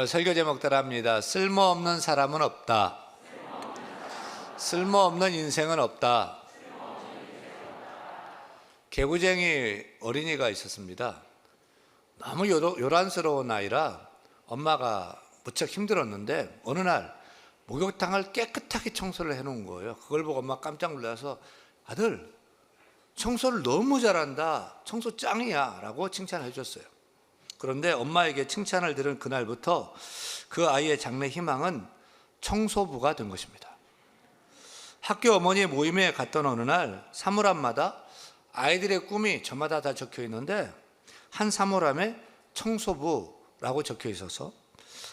오늘 설교 제목 따라합니다. 쓸모없는 사람은 없다. 쓸모없는 인생은 없다. 개구쟁이 어린이가 있었습니다. 너무 요란스러운 아이라 엄마가 무척 힘들었는데 어느 날 목욕탕을 깨끗하게 청소를 해놓은 거예요. 그걸 보고 엄마 깜짝 놀라서 아들 청소를 너무 잘한다. 청소 짱이야. 라고 칭찬해 줬어요. 그런데 엄마에게 칭찬을 들은 그날부터 그 아이의 장래 희망은 청소부가 된 것입니다. 학교 어머니 모임에 갔던 어느 날 사물함마다 아이들의 꿈이 저마다 다 적혀 있는데 한 사물함에 청소부라고 적혀 있어서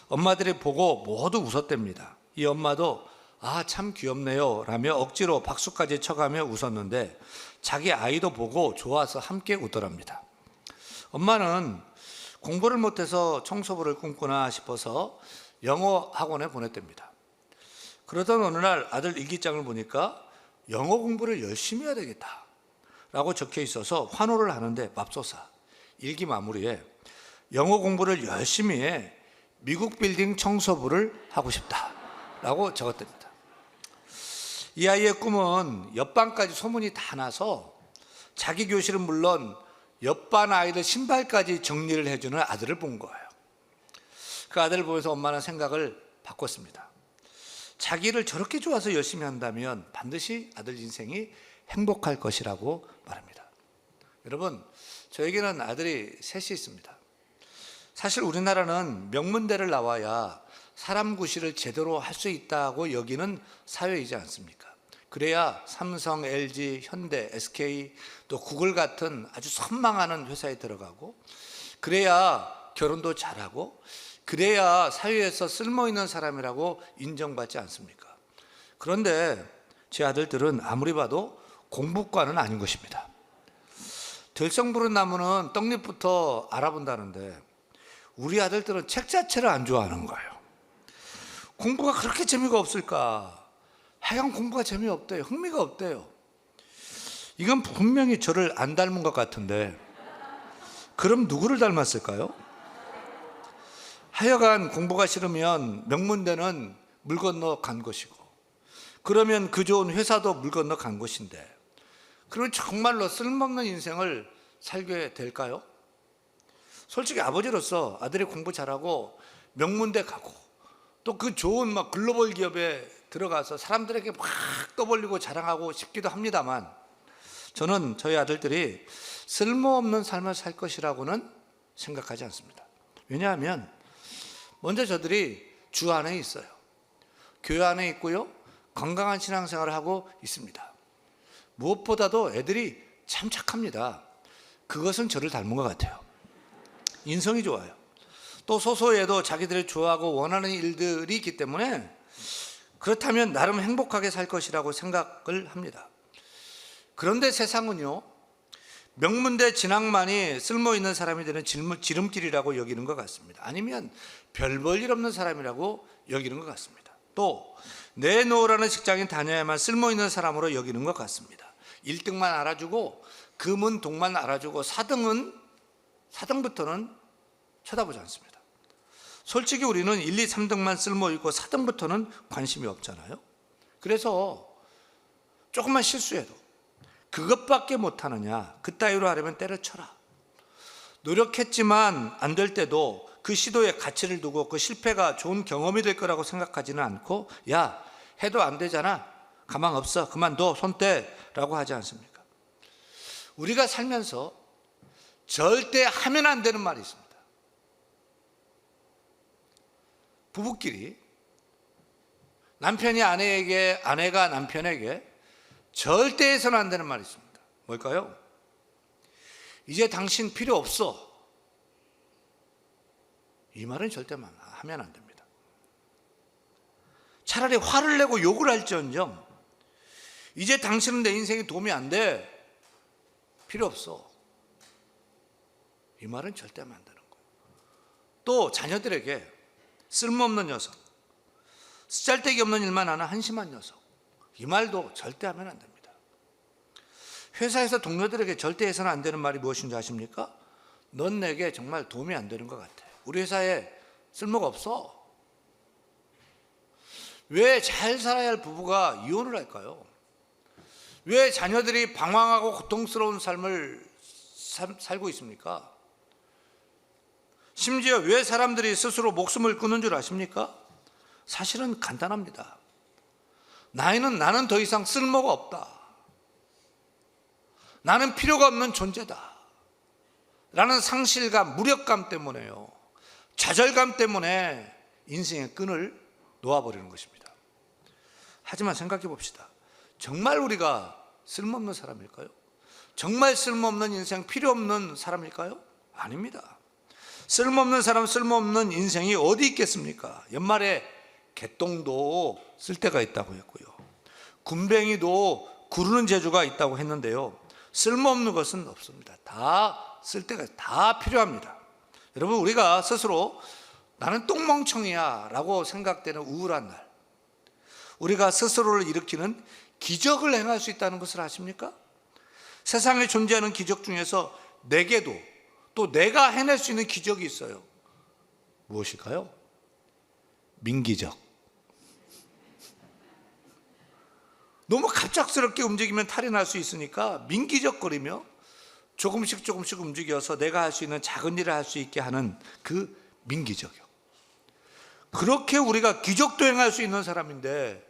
엄마들이 보고 모두 웃었답니다. 이 엄마도 아, 참 귀엽네요. 라며 억지로 박수까지 쳐가며 웃었는데 자기 아이도 보고 좋아서 함께 웃더랍니다. 엄마는 공부를 못해서 청소부를 꿈꾸나 싶어서 영어 학원에 보냈답니다. 그러던 어느 날 아들 일기장을 보니까 영어 공부를 열심히 해야 되겠다. 라고 적혀 있어서 환호를 하는데 맙소사. 일기 마무리에 영어 공부를 열심히 해 미국 빌딩 청소부를 하고 싶다. 라고 적었답니다. 이 아이의 꿈은 옆반까지 소문이 다 나서 자기 교실은 물론 옆반 아이들 신발까지 정리를 해주는 아들을 본 거예요. 그 아들을 보면서 엄마는 생각을 바꿨습니다. 자기를 저렇게 좋아서 열심히 한다면 반드시 아들 인생이 행복할 것이라고 말합니다. 여러분, 저에게는 아들이 셋이 있습니다. 사실 우리나라는 명문대를 나와야 사람 구실을 제대로 할 수 있다고 여기는 사회이지 않습니까? 그래야 삼성, LG, 현대, SK 또 구글 같은 아주 선망하는 회사에 들어가고 그래야 결혼도 잘하고 그래야 사회에서 쓸모 있는 사람이라고 인정받지 않습니까? 그런데 제 아들들은 아무리 봐도 공부과는 아닌 것입니다. 들성 부른 나무는 떡잎부터 알아본다는데 우리 아들들은 책 자체를 안 좋아하는 거예요. 공부가 그렇게 재미가 없을까? 하여간 공부가 재미없대요. 흥미가 없대요. 이건 분명히 저를 안 닮은 것 같은데 그럼 누구를 닮았을까요? 하여간 공부가 싫으면 명문대는 물 건너 간 것이고 그러면 그 좋은 회사도 물 건너 간 것인데 그러면 정말로 쓸모없는 인생을 살게 될까요? 솔직히 아버지로서 아들이 공부 잘하고 명문대 가고 또 그 좋은 막 글로벌 기업에 들어가서 사람들에게 막 떠벌리고 자랑하고 싶기도 합니다만 저는 저희 아들들이 쓸모없는 삶을 살 것이라고는 생각하지 않습니다. 왜냐하면 먼저 저들이 주 안에 있어요. 교회 안에 있고요. 건강한 신앙생활을 하고 있습니다. 무엇보다도 애들이 참 착합니다. 그것은 저를 닮은 것 같아요. 인성이 좋아요. 또 소소해도 자기들이 좋아하고 원하는 일들이 있기 때문에 그렇다면 나름 행복하게 살 것이라고 생각을 합니다. 그런데 세상은요, 명문대 진학만이 쓸모 있는 사람이 되는 지름길이라고 여기는 것 같습니다. 아니면 별 볼 일 없는 사람이라고 여기는 것 같습니다. 또 내놓으라는 직장인 다녀야만 쓸모 있는 사람으로 여기는 것 같습니다. 1등만 알아주고 금은 동만 알아주고 4등은 4등부터는 쳐다보지 않습니다. 솔직히 우리는 1, 2, 3등만 쓸모 있고 4등부터는 관심이 없잖아요. 그래서 조금만 실수해도 그것밖에 못하느냐 그 따위로 하려면 때려쳐라. 노력했지만 안 될 때도 그 시도에 가치를 두고 그 실패가 좋은 경험이 될 거라고 생각하지는 않고 야 해도 안 되잖아 가망 없어 그만둬 손떼라고 하지 않습니까? 우리가 살면서 절대 하면 안 되는 말이 있습니다. 부부끼리 남편이 아내에게 아내가 남편에게 절대 해서는 안 되는 말이 있습니다. 뭘까요? 이제 당신 필요 없어. 이 말은 절대 하면 안 됩니다. 차라리 화를 내고 욕을 할지언정 이제 당신은 내 인생에 도움이 안 돼. 필요 없어. 이 말은 절대 안 되는 거예요. 또 자녀들에게 쓸모없는 녀석, 쓰잘데기 없는 일만 하는 한심한 녀석. 이 말도 절대 하면 안 됩니다. 회사에서 동료들에게 절대 해서는 안 되는 말이 무엇인지 아십니까? 넌 내게 정말 도움이 안 되는 것 같아. 우리 회사에 쓸모가 없어. 왜 잘 살아야 할 부부가 이혼을 할까요? 왜 자녀들이 방황하고 고통스러운 삶을 살- 살고 있습니까? 심지어 왜 사람들이 스스로 목숨을 끊는 줄 아십니까? 사실은 간단합니다. 나이는 나는 더 이상 쓸모가 없다. 나는 필요가 없는 존재다. 라는 상실감, 무력감 때문에요. 좌절감 때문에 인생의 끈을 놓아버리는 것입니다. 하지만 생각해 봅시다. 정말 우리가 쓸모없는 사람일까요? 정말 쓸모없는 인생, 필요 없는 사람일까요? 아닙니다. 쓸모없는 사람, 쓸모없는 인생이 어디 있겠습니까? 연말에 개똥도 쓸 때가 있다고 했고요. 군뱅이도 구르는 재주가 있다고 했는데요. 쓸모없는 것은 없습니다. 다 쓸 때가 다 필요합니다. 여러분 우리가 스스로 나는 똥멍청이야 라고 생각되는 우울한 날 우리가 스스로를 일으키는 기적을 행할 수 있다는 것을 아십니까? 세상에 존재하는 기적 중에서 내게도 또 내가 해낼 수 있는 기적이 있어요. 무엇일까요? 민기적. 너무 갑작스럽게 움직이면 탈이 날 수 있으니까 민기적거리며 조금씩 조금씩 움직여서 내가 할 수 있는 작은 일을 할 수 있게 하는 그 민기적이요. 그렇게 우리가 기적도 행할 수 있는 사람인데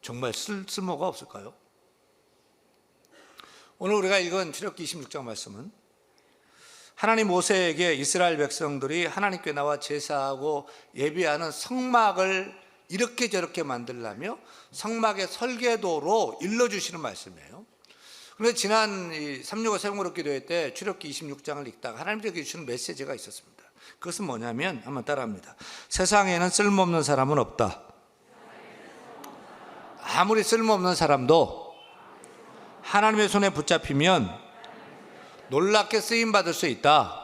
정말 쓸, 쓸모가 없을까요? 오늘 우리가 읽은 출애굽기 26장 말씀은 하나님 모세에게 이스라엘 백성들이 하나님께 나와 제사하고 예비하는 성막을 이렇게 저렇게 만들라며 성막의 설계도로 일러주시는 말씀이에요. 그런데 지난 365 세공으로 기도회 때 출애굽기 26장을 읽다가 하나님께서 주시는 메시지가 있었습니다. 그것은 뭐냐면 한번 따라합니다. 세상에는 쓸모없는 사람은 없다. 아무리 쓸모없는 사람도 하나님의 손에 붙잡히면 놀랍게 쓰임 받을 수 있다.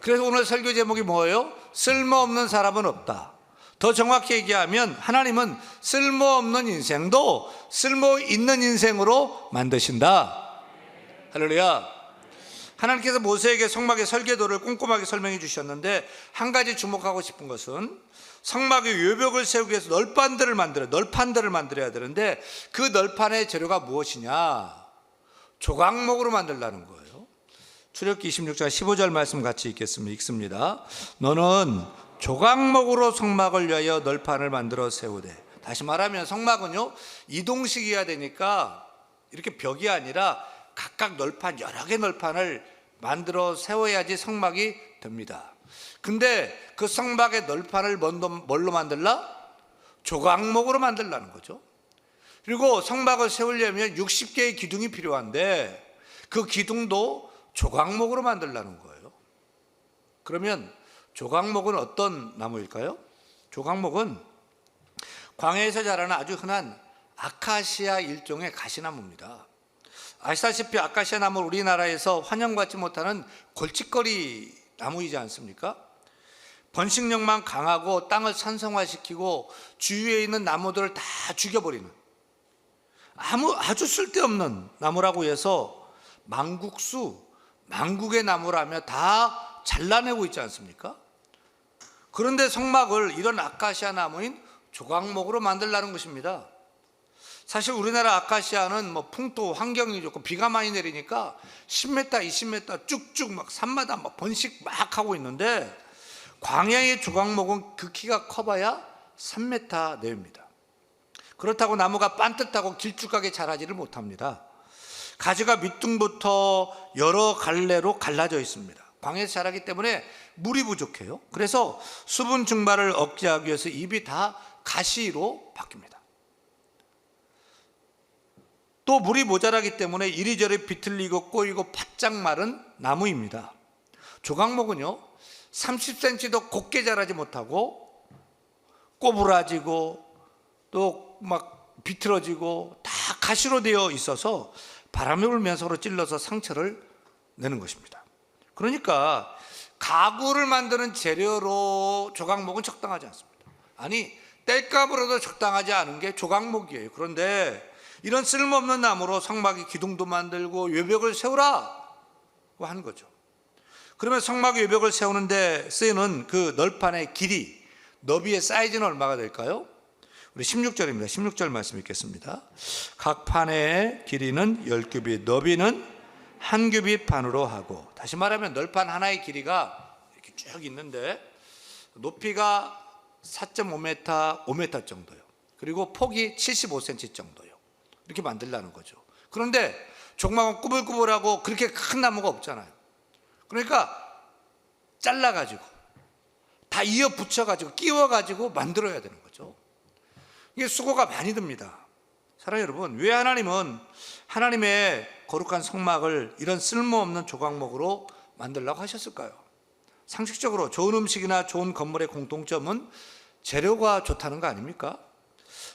그래서 오늘 설교 제목이 뭐예요? 쓸모없는 사람은 없다. 더 정확히 얘기하면 하나님은 쓸모없는 인생도 쓸모 있는 인생으로 만드신다. 할렐루야. 하나님께서 모세에게 성막의 설계도를 꼼꼼하게 설명해 주셨는데 한 가지 주목하고 싶은 것은 성막의 외벽을 세우기 위해서 널판들을 만들어 널판들을 만들어야 되는데 그 널판의 재료가 무엇이냐? 조각목으로 만들라는 거예요. 출애굽기 26장 15절 말씀 같이 읽겠습니다. 읽습니다. 너는 조각목으로 성막을 위하여 널판을 만들어 세우되 다시 말하면 성막은요 이동식이어야 되니까 이렇게 벽이 아니라 각각 널판 여러 개 널판을 만들어 세워야지 성막이 됩니다. 근데 그 성막의 널판을 뭘로, 만들라? 조각목으로 만들라는 거죠. 그리고 성막을 세우려면 60개의 기둥이 필요한데 그 기둥도 조각목으로 만들라는 거예요. 그러면 조각목은 어떤 나무일까요? 조각목은 광야에서 자라는 아주 흔한 아카시아 일종의 가시나무입니다. 아시다시피 아카시아 나무는 우리나라에서 환영받지 못하는 골칫거리 나무이지 않습니까? 번식력만 강하고 땅을 산성화시키고 주위에 있는 나무들을 다 죽여버리는 아무 아주 쓸데없는 나무라고 해서 망국수, 망국의 나무라며 다 잘라내고 있지 않습니까? 그런데 성막을 이런 아카시아 나무인 조각목으로 만들라는 것입니다. 사실 우리나라 아카시아는 뭐 풍토 환경이 좋고 비가 많이 내리니까 10m, 20m 쭉쭉 막 산마다 막 번식 막 하고 있는데 광야의 조각목은 그 키가 커봐야 3m 내외입니다. 그렇다고 나무가 반듯하고 길쭉하게 자라지를 못합니다. 가지가 밑둥부터 여러 갈래로 갈라져 있습니다. 광야에서 자라기 때문에 물이 부족해요. 그래서 수분 증발을 억제하기 위해서 잎이 다 가시로 바뀝니다. 또 물이 모자라기 때문에 이리저리 비틀리고 꼬이고 바짝 마른 나무입니다. 조각목은요, 30cm도 곱게 자라지 못하고 꼬부라지고 또 막 비틀어지고 다 가시로 되어 있어서 바람이 불면서 서로 찔러서 상처를 내는 것입니다. 그러니까 가구를 만드는 재료로 조각목은 적당하지 않습니다. 아니 땔감으로도 적당하지 않은 게 조각목이에요. 그런데 이런 쓸모없는 나무로 성막의 기둥도 만들고 외벽을 세우라고 하는 거죠. 그러면 성막 외벽을 세우는데 쓰이는 그 널판의 길이, 너비의 사이즈는 얼마가 될까요? 우리 16절입니다. 16절 말씀 읽겠습니다. 각 판의 길이는 10규빗, 너비는 한 규빗 반으로 하고 다시 말하면 널판 하나의 길이가 이렇게 쭉 있는데 높이가 4.5m, 5m 정도요. 그리고 폭이 75cm 정도요. 이렇게 만들라는 거죠. 그런데 종막은 꾸불꾸불하고 그렇게 큰 나무가 없잖아요. 그러니까 잘라가지고 다 이어 붙여가지고 끼워가지고 만들어야 되는 거죠. 이게 수고가 많이 듭니다. 사랑 여러분, 왜 하나님은 하나님의 거룩한 성막을 이런 쓸모없는 조각목으로 만들라고 하셨을까요? 상식적으로 좋은 음식이나 좋은 건물의 공통점은 재료가 좋다는 거 아닙니까?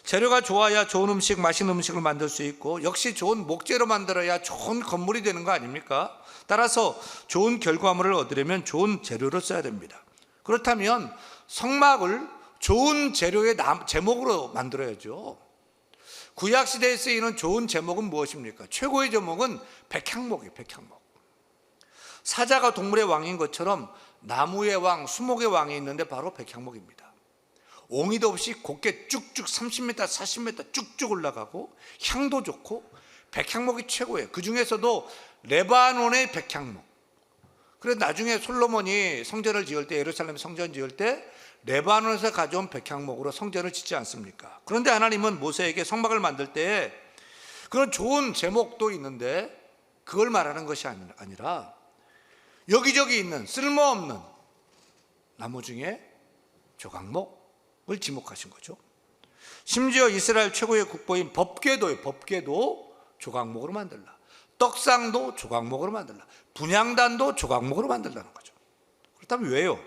재료가 좋아야 좋은 음식, 맛있는 음식을 만들 수 있고 역시 좋은 목재로 만들어야 좋은 건물이 되는 거 아닙니까? 따라서 좋은 결과물을 얻으려면 좋은 재료를 써야 됩니다. 그렇다면 성막을 좋은 재료의 남- 제목으로 만들어야죠. 구약 시대에 쓰이는 좋은 제목은 무엇입니까? 최고의 제목은 백향목이에요. 백향목. 사자가 동물의 왕인 것처럼 나무의 왕, 수목의 왕이 있는데 바로 백향목입니다. 옹이도 없이 곱게 쭉쭉 30m, 40m 쭉쭉 올라가고 향도 좋고 백향목이 최고예요. 그 중에서도 레바논의 백향목. 그래서 나중에 솔로몬이 성전을 지을 때 예루살렘 성전 지을 때 레바논에서 가져온 백향목으로 성전을 짓지 않습니까? 그런데 하나님은 모세에게 성막을 만들 때 그런 좋은 제목도 있는데 그걸 말하는 것이 아니- 아니라 여기저기 있는 쓸모없는 나무 중에 조각목을 지목하신 거죠. 심지어 이스라엘 최고의 국보인 법궤도의 법궤도 조각목으로 만들라. 떡상도 조각목으로 만들라. 분향단도 조각목으로 만들라는 거죠. 그렇다면 왜요?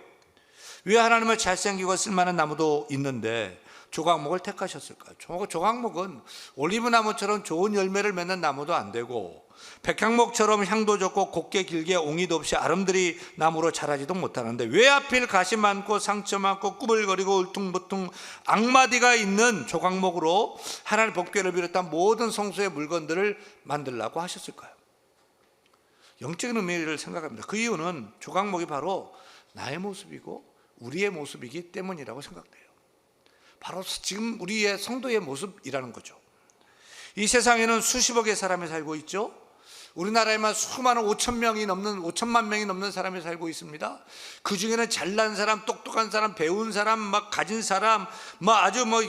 왜 하나님은 잘생기고 쓸만한 나무도 있는데 조각목을 택하셨을까요? 조- 조각목은 올리브 나무처럼 좋은 열매를 맺는 나무도 안 되고 백향목처럼 향도 좋고 곱게 길게 옹이도 없이 아름드리 나무로 자라지도 못하는데 왜 하필 가시 많고 상처 많고 꾸불거리고 울퉁불퉁 악마디가 있는 조각목으로 하나님 법궤를 비롯한 모든 성소의 물건들을 만들라고 하셨을까요? 영적인 의미를 생각합니다. 그 이유는 조각목이 바로 나의 모습이고 우리의 모습이기 때문이라고 생각돼요. 바로 지금 우리의 성도의 모습이라는 거죠. 이 세상에는 수십억의 사람이 살고 있죠. 우리나라에만 수많은 5천 명이 넘는 5천만 명이 넘는 사람이 살고 있습니다. 그 중에는 잘난 사람, 똑똑한 사람, 배운 사람, 막 가진 사람, 뭐 아주 뭐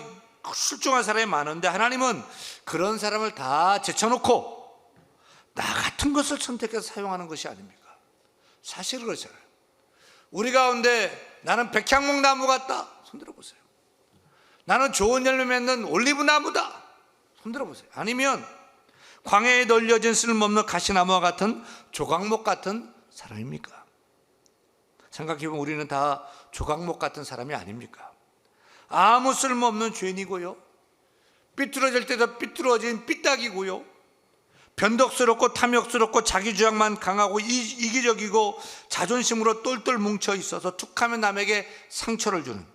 출중한 사람이 많은데 하나님은 그런 사람을 다 제쳐놓고 나 같은 것을 선택해서 사용하는 것이 아닙니까? 사실은 그렇잖아요. 우리 가운데 나는 백향목 나무 같다. 손들어 보세요. 나는 좋은 열매 맺는 올리브 나무다. 손들어 보세요. 아니면 광야에 널려진 쓸모없는 가시나무와 같은 조각목 같은 사람입니까? 생각해보면 우리는 다 조각목 같은 사람이 아닙니까? 아무 쓸모없는 죄인이고요. 삐뚤어질 때도 삐뚤어진 삐딱이고요. 변덕스럽고 탐욕스럽고 자기 주장만 강하고 이- 이기적이고 자존심으로 똘똘 뭉쳐 있어서 툭하면 남에게 상처를 주는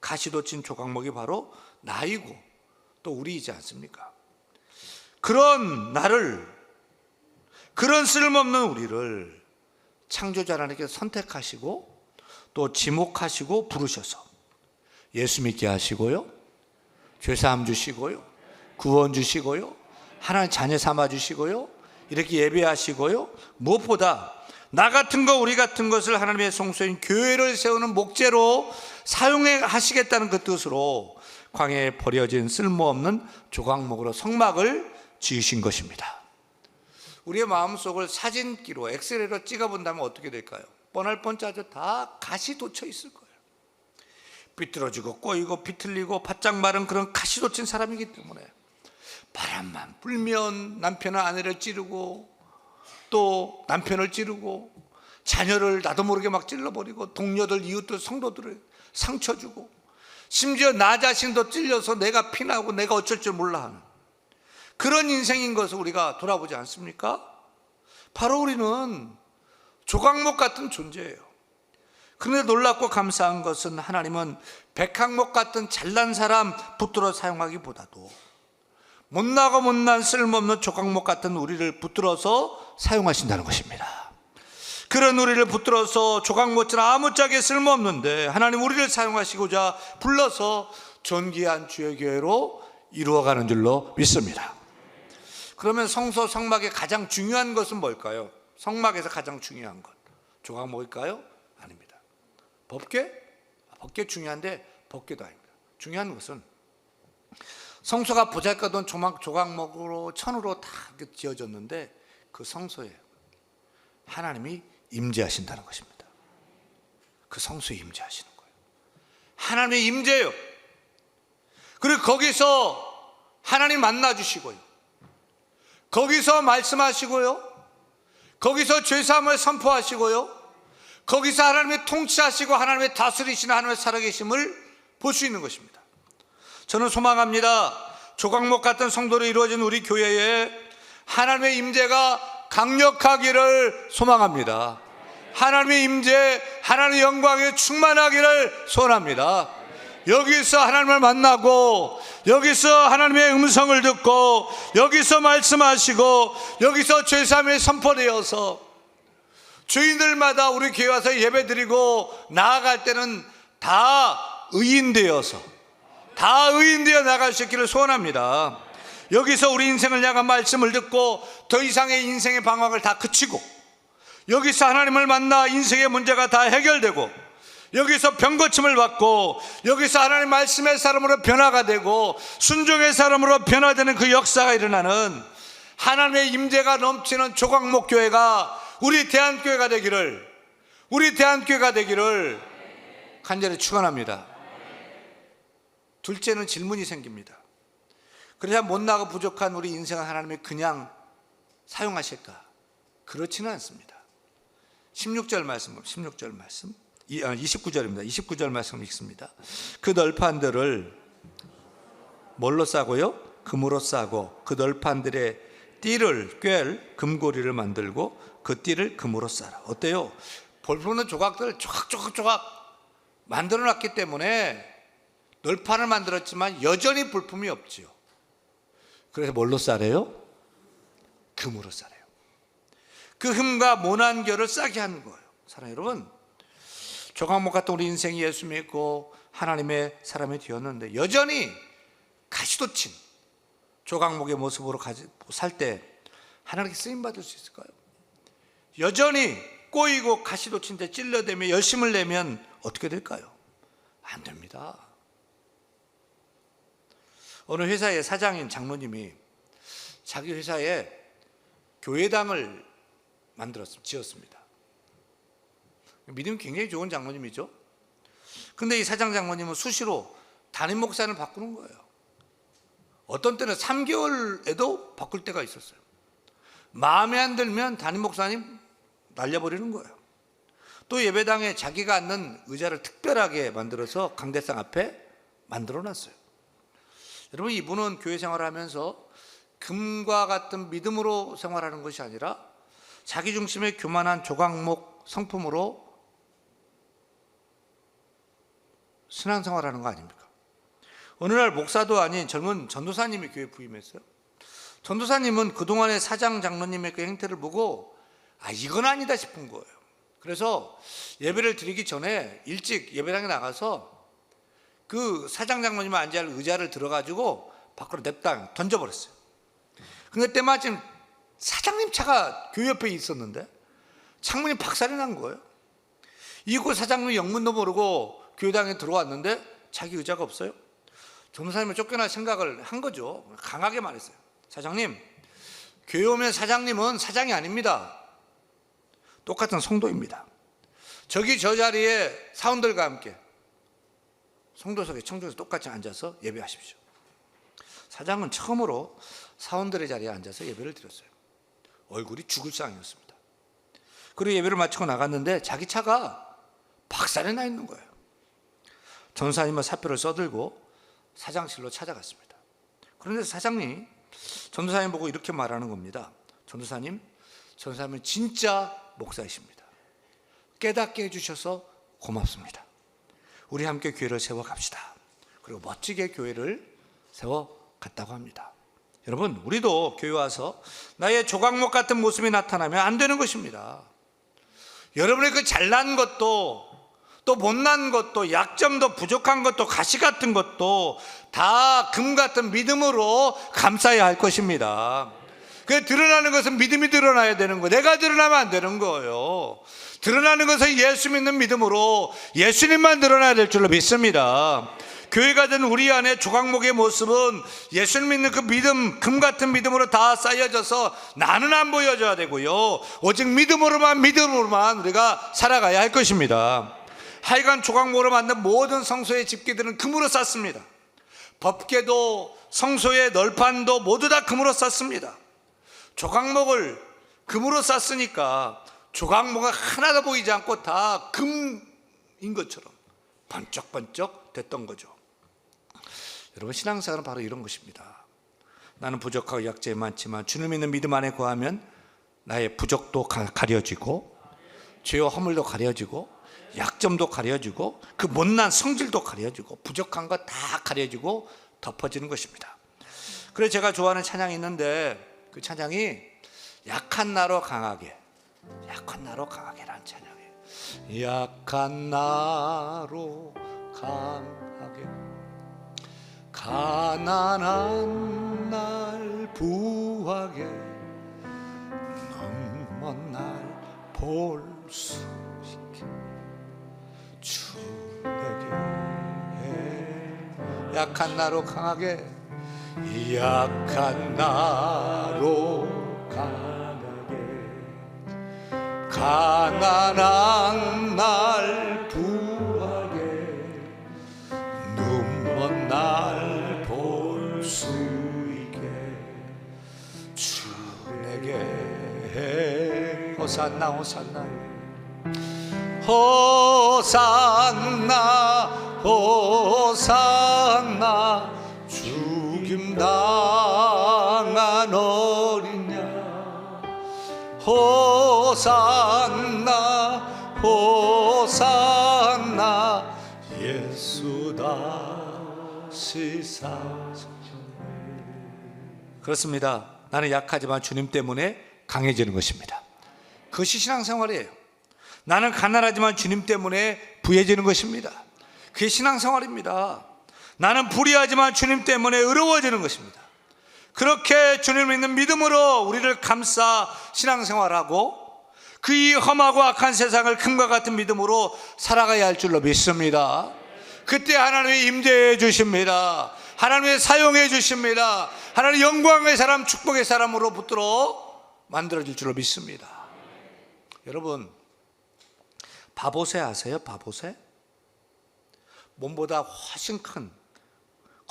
가시도 친 조각목이 바로 나이고 또 우리이지 않습니까? 그런 나를 그런 쓸모없는 우리를 창조자 하나님께 선택하시고 또 지목하시고 부르셔서 예수 믿게 하시고요. 죄사함 주시고요. 구원 주시고요. 하나님 자녀 삼아 주시고요. 이렇게 예배하시고요. 무엇보다 나 같은 거 우리 같은 것을 하나님의 성소인 교회를 세우는 목재로 사용해 하시겠다는 그 뜻으로 광야에 버려진 쓸모없는 조각목으로 성막을 지으신 것입니다. 우리의 마음속을 사진기로 엑스레이로 찍어본다면 어떻게 될까요? 뻔할 뻔짜죠. 다 가시 돋쳐 있을 거예요. 비뚤어지고 꼬이고 비틀리고 바짝 마른 그런 가시 돋친 사람이기 때문에 바람만 불면 남편은 아내를 찌르고 또 남편을 찌르고 자녀를 나도 모르게 막 찔러버리고 동료들 이웃들 성도들을 상처 주고 심지어 나 자신도 찔려서 내가 피나고 내가 어쩔 줄 몰라 하는 그런 인생인 것을 우리가 돌아보지 않습니까? 바로 우리는 조각목 같은 존재예요. 그런데 놀랍고 감사한 것은 하나님은 백항목 같은 잘난 사람 붙들어 사용하기보다도 못나고 못난 쓸모없는 조각목 같은 우리를 붙들어서 사용하신다는 것입니다. 그런 우리를 붙들어서 조각못처럼 아무짝에 쓸모없는데 하나님 우리를 사용하시고자 불러서 존귀한 주의 교회로 이루어가는 줄로 믿습니다. 그러면 성소 성막의 가장 중요한 것은 뭘까요? 성막에서 가장 중요한 것 조각목일까요? 아닙니다. 법궤? 법궤 중요한데 법궤도 아닙니다. 중요한 것은 성소가 보잘것없는 조각, 조각목으로 천으로 다 지어졌는데 그 성소에 하나님이 임재하신다는 것입니다. 그 성소에 임재하시는 거예요. 하나님의 임재요. 그리고 거기서 하나님 만나 주시고요. 거기서 말씀하시고요. 거기서 죄사함을 선포하시고요. 거기서 하나님의 통치하시고 하나님의 다스리시는 하나님의 살아계심을 볼 수 있는 것입니다. 저는 소망합니다. 조각목 같은 성도로 이루어진 우리 교회에 하나님의 임재가 강력하기를 소망합니다. 하나님의 임재, 하나님의 영광에 충만하기를 소원합니다. 여기서 하나님을 만나고 여기서 하나님의 음성을 듣고 여기서 말씀하시고 여기서 죄사함이 선포되어서 주인들마다 우리 교회 와서 예배드리고 나아갈 때는 다 의인되어서 다 의인되어 나갈 수 있기를 소원합니다. 여기서 우리 인생을 향한 말씀을 듣고 더 이상의 인생의 방황을 다 그치고 여기서 하나님을 만나 인생의 문제가 다 해결되고 여기서 병고침을 받고 여기서 하나님 말씀의 사람으로 변화가 되고 순종의 사람으로 변화되는 그 역사가 일어나는 하나님의 임재가 넘치는 조각목 교회가 우리 대한교회가 되기를 우리 대한교회가 되기를 간절히 축원합니다. 둘째는 질문이 생깁니다. 그래야 못나고 부족한 우리 인생을 하나님이 그냥 사용하실까? 그렇지는 않습니다. 16절 말씀, 16절 말씀, 29절입니다. 29절 말씀 읽습니다. 그 널판들을 뭘로 싸고요? 금으로 싸고 그 널판들의 띠를 꿰 금고리를 만들고 그 띠를 금으로 싸라. 어때요? 볼품없는 조각들을 조각조각조각 만들어 놨기 때문에 널판을 만들었지만 여전히 볼품이 없지요. 그래서 뭘로 싸래요? 금으로 싸래요. 그 흠과 모난 결을 싸게 하는 거예요. 사랑 여러분, 조각목 같은 우리 인생이 예수 믿고 하나님의 사람이 되었는데 여전히 가시도친 조각목의 모습으로 살 때 하나님께 쓰임 받을 수 있을까요? 여전히 꼬이고 가시도친 데 찔러대며 열심을 내면 어떻게 될까요? 안 됩니다. 어느 회사의 사장인 장로님이 자기 회사에 교회당을 만들었습니다. 지었습니다. 믿음이 굉장히 좋은 장로님이죠. 근데 이 사장 장로님은 수시로 담임 목사를 바꾸는 거예요. 어떤 때는 3개월에도 바꿀 때가 있었어요. 마음에 안 들면 담임 목사님 날려버리는 거예요. 또 예배당에 자기가 앉는 의자를 특별하게 만들어서 강대상 앞에 만들어 놨어요. 여러분 이분은 교회 생활을 하면서 금과 같은 믿음으로 생활하는 것이 아니라 자기 중심의 교만한 조각목 성품으로 신앙생활하는 거 아닙니까? 어느 날 목사도 아닌 젊은 전도사님이 교회 부임했어요. 전도사님은 그동안의 사장 장로님의 그 행태를 보고 아 이건 아니다 싶은 거예요. 그래서 예배를 드리기 전에 일찍 예배당에 나가서 그 사장 장로님 앉아 있는 의자를 들어가지고 밖으로 냅다 던져버렸어요. 근데 때마침 사장님 차가 교회 옆에 있었는데 창문이 박살이 난 거예요. 이곳 사장님 영문도 모르고 교회당에 들어왔는데 자기 의자가 없어요. 전도사님은 쫓겨날 생각을 한 거죠. 강하게 말했어요. 사장님, 교회 오면 사장님은 사장이 아닙니다. 똑같은 성도입니다. 저기 저 자리에 사원들과 함께 성도석에 청중에서 똑같이 앉아서 예배하십시오. 사장은 처음으로 사원들의 자리에 앉아서 예배를 드렸어요. 얼굴이 죽을 상이었습니다. 그리고 예배를 마치고 나갔는데 자기 차가 박살이 나 있는 거예요. 전사님은 사표를 써들고 사장실로 찾아갔습니다. 그런데 사장님 전도사님 보고 이렇게 말하는 겁니다. 전도사님, 전도사님은 진짜 목사이십니다. 깨닫게 해주셔서 고맙습니다. 우리 함께 교회를 세워 갑시다. 그리고 멋지게 교회를 세워 갔다고 합니다. 여러분, 우리도 교회 와서 나의 조각목 같은 모습이 나타나면 안 되는 것입니다. 여러분의 그 잘난 것도 또 못난 것도 약점도 부족한 것도 가시 같은 것도 다 금 같은 믿음으로 감싸야 할 것입니다. 그 드러나는 것은 믿음이 드러나야 되는 거예요. 내가 드러나면 안 되는 거예요. 드러나는 것은 예수 믿는 믿음으로 예수님만 드러나야 될 줄로 믿습니다. 교회가 된 우리 안에 조각목의 모습은 예수님 믿는 그 믿음, 금 같은 믿음으로 다 쌓여져서 나는 안 보여줘야 되고요. 오직 믿음으로만, 믿음으로만 우리가 살아가야 할 것입니다. 하여간 조각목으로 만든 모든 성소의 집기들은 금으로 쌌습니다. 법계도 성소의 널판도 모두 다 금으로 쌌습니다. 조각목을 금으로 쌌으니까 조각목은 하나도 보이지 않고 다 금인 것처럼 번쩍번쩍 됐던 거죠. 여러분 신앙생활은 바로 이런 것입니다. 나는 부족하고 약점이 많지만 주님 있는 믿음 안에 거하면 나의 부족도 가- 가려지고 죄와 허물도 가려지고 약점도 가려지고 그 못난 성질도 가려지고 부족한 것 다 가려지고 덮어지는 것입니다. 그래서 제가 좋아하는 찬양이 있는데 그 찬양이 약한 나로 강하게 약한 나로 강하게라는 찬양이에요. 약한 나로 강하게. 가난한 날 부하게 먼날볼수 있게 주 내게 약한 나로 강하게 약한 나로 강하게. 가난한 날 부하게. 눈먼 날 볼 수 있게. 주 내게 호산나 호산나. 호산나 호산나 호산나 호산나 예수 다시 사셨네 그렇습니다. 나는 약하지만 주님 때문에 강해지는 것입니다. 그것이 신앙생활이에요. 나는 가난하지만 주님 때문에 부해지는 것입니다. 그게 신앙생활입니다. 나는 불의하지만 주님 때문에 의로워지는 것입니다 그렇게 주님 믿는 믿음으로 우리를 감싸 신앙생활하고 그 이 험하고 악한 세상을 금과 같은 믿음으로 살아가야 할 줄로 믿습니다. 그때 하나님이 임재해 주십니다. 하나님이 사용해 주십니다. 하나님 영광의 사람, 축복의 사람으로 붙들어 만들어질 줄로 믿습니다. 여러분, 바보새 아세요? 바보새? 몸보다 훨씬 큰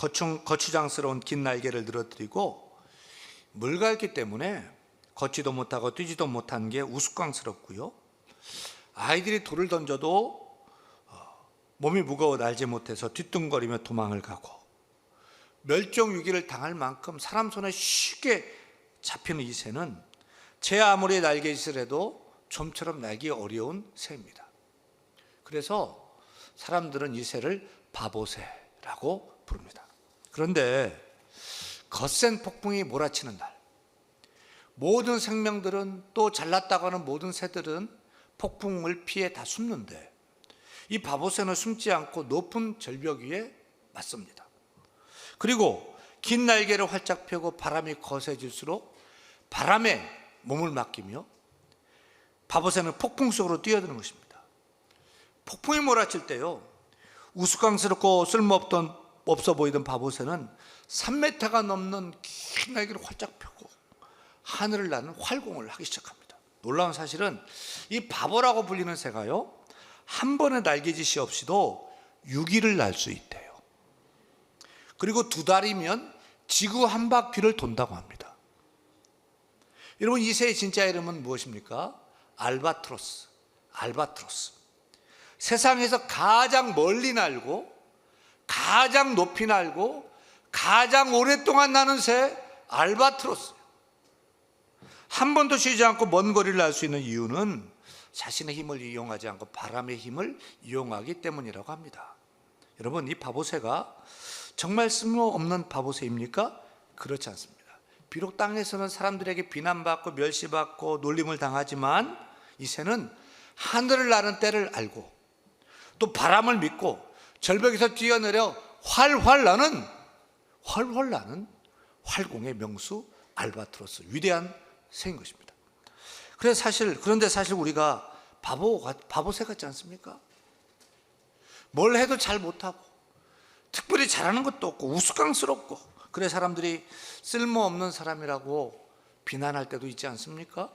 거추, 거추장스러운 긴 날개를 늘어뜨리고 물갈기 때문에 걷지도 못하고 뛰지도 못한 게 우스꽝스럽고요. 아이들이 돌을 던져도 어, 몸이 무거워 날지 못해서 뒤뚱거리며 도망을 가고 멸종 위기를 당할 만큼 사람 손에 쉽게 잡히는 이 새는 제 아무리 날개짓을 해도 좀처럼 날기 어려운 새입니다. 그래서 사람들은 이 새를 바보새라고 부릅니다. 그런데 거센 폭풍이 몰아치는 날, 모든 생명들은 또 잘났다고 하는 모든 새들은 폭풍을 피해 다 숨는데 이 바보새는 숨지 않고 높은 절벽 위에 맞습니다. 그리고 긴 날개를 활짝 펴고 바람이 거세질수록 바람에 몸을 맡기며 바보새는 폭풍 속으로 뛰어드는 것입니다. 폭풍이 몰아칠 때요. 우스꽝스럽고 쓸모없던 없어 보이던 바보새는 3m가 넘는 긴 날개를 활짝 펴고 하늘을 나는 활공을 하기 시작합니다. 놀라운 사실은 이 바보라고 불리는 새가요. 한 번의 날개짓이 없이도 6일을 날 수 있대요. 그리고 두 달이면 지구 한 바퀴를 돈다고 합니다. 여러분 이 새의 진짜 이름은 무엇입니까? 알바트로스. 알바트로스. 세상에서 가장 멀리 날고 가장 높이 날고 가장 오랫동안 나는 새 알바트로스. 한 번도 쉬지 않고 먼 거리를 날 수 있는 이유는 자신의 힘을 이용하지 않고 바람의 힘을 이용하기 때문이라고 합니다. 여러분 이 바보새가 정말 쓸모없는 바보새입니까? 그렇지 않습니다. 비록 땅에서는 사람들에게 비난받고 멸시받고 놀림을 당하지만 이 새는 하늘을 나는 때를 알고 또 바람을 믿고 절벽에서 뛰어내려 활활 나는 활활 나는 활공의 명수 알바트로스 위대한 새인 것입니다. 그래서 사실 그런데 사실 우리가 바보 같- 바보새 같지 않습니까? 뭘 해도 잘 못하고 특별히 잘하는 것도 없고 우스꽝스럽고 그래 사람들이 쓸모없는 사람이라고 비난할 때도 있지 않습니까?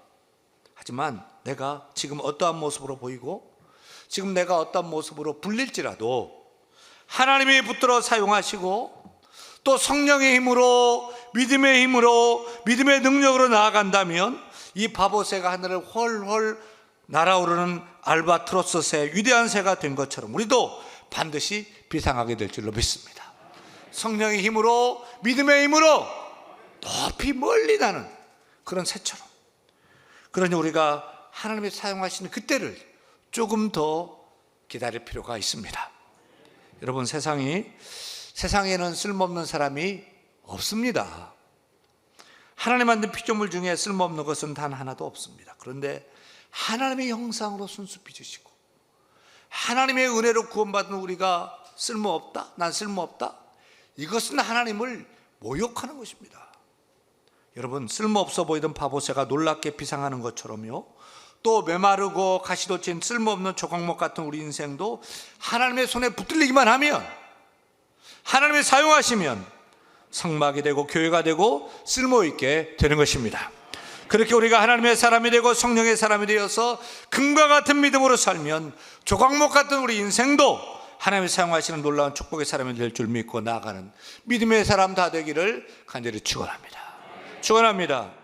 하지만 내가 지금 어떠한 모습으로 보이고 지금 내가 어떠한 모습으로 불릴지라도 하나님이 붙들어 사용하시고 또 성령의 힘으로 믿음의 힘으로 믿음의 능력으로 나아간다면 이 바보새가 하늘을 훨훨 날아오르는 알바트로스 새 위대한 새가 된 것처럼 우리도 반드시 비상하게 될 줄로 믿습니다. 성령의 힘으로 믿음의 힘으로 높이 멀리 나는 그런 새처럼 그러니 우리가 하나님이 사용하시는 그때를 조금 더 기다릴 필요가 있습니다. 여러분 세상이 세상에는 쓸모없는 사람이 없습니다. 하나님 만든 피조물 중에 쓸모없는 것은 단 하나도 없습니다. 그런데 하나님의 형상으로 순수 빚으시고 하나님의 은혜로 구원받은 우리가 쓸모없다? 난 쓸모없다? 이것은 하나님을 모욕하는 것입니다. 여러분 쓸모없어 보이던 바보새가 놀랍게 비상하는 것처럼요. 또 메마르고 가시돋친 쓸모없는 조각목 같은 우리 인생도 하나님의 손에 붙들리기만 하면 하나님이 사용하시면 성막이 되고 교회가 되고 쓸모 있게 되는 것입니다. 그렇게 우리가 하나님의 사람이 되고 성령의 사람이 되어서 금과 같은 믿음으로 살면 조각목 같은 우리 인생도 하나님이 사용하시는 놀라운 축복의 사람이 될 줄 믿고 나아가는 믿음의 사람 다 되기를 간절히 축원합니다. 축원합니다.